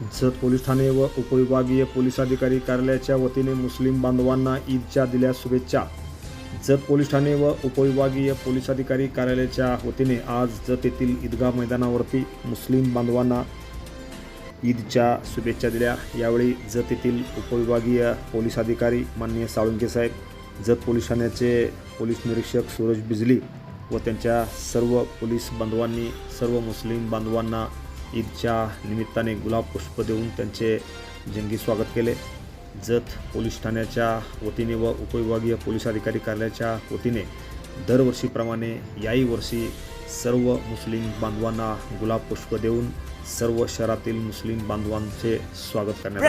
Jat police ठाणे व उपविभागीय पोलीस अधिकारी कार्यालयाच्या वतीने मुस्लिम बांधवांना ईदच्या दिल्या शुभेच्छा. जत पोलीस ठाणे व उपविभागीय पोलीस अधिकारी कार्यालयाच्या वतीने आज जत येथील ईदगाह मैदानावरती मुस्लिम बांधवांना ईदच्या शुभेच्छा दिल्या. यावेळी जत येथील उपविभागीय पोलीस अधिकारी माननीय साळुंके साहेब जत पोलीस ठाण्याचे पोलीस निरीक्षक सूरज बिजली व त्यांच्या सर्व पोलीस बांधवांनी सर्व मुस्लिम बांधवांना ईदच्या निमित्ताने गुलाब पुष्प देऊन त्यांचे जंगी स्वागत केले. जत पोलीस ठाण्याच्या वतीने व उपविभागीय पोलीस अधिकारी कार्यालयाच्या वतीने दरवर्षीप्रमाणे याही वर्षी सर्व मुस्लिम बांधवांना गुलाब पुष्प देऊन सर्व शहरातील मुस्लिम बांधवांचे स्वागत करण्यात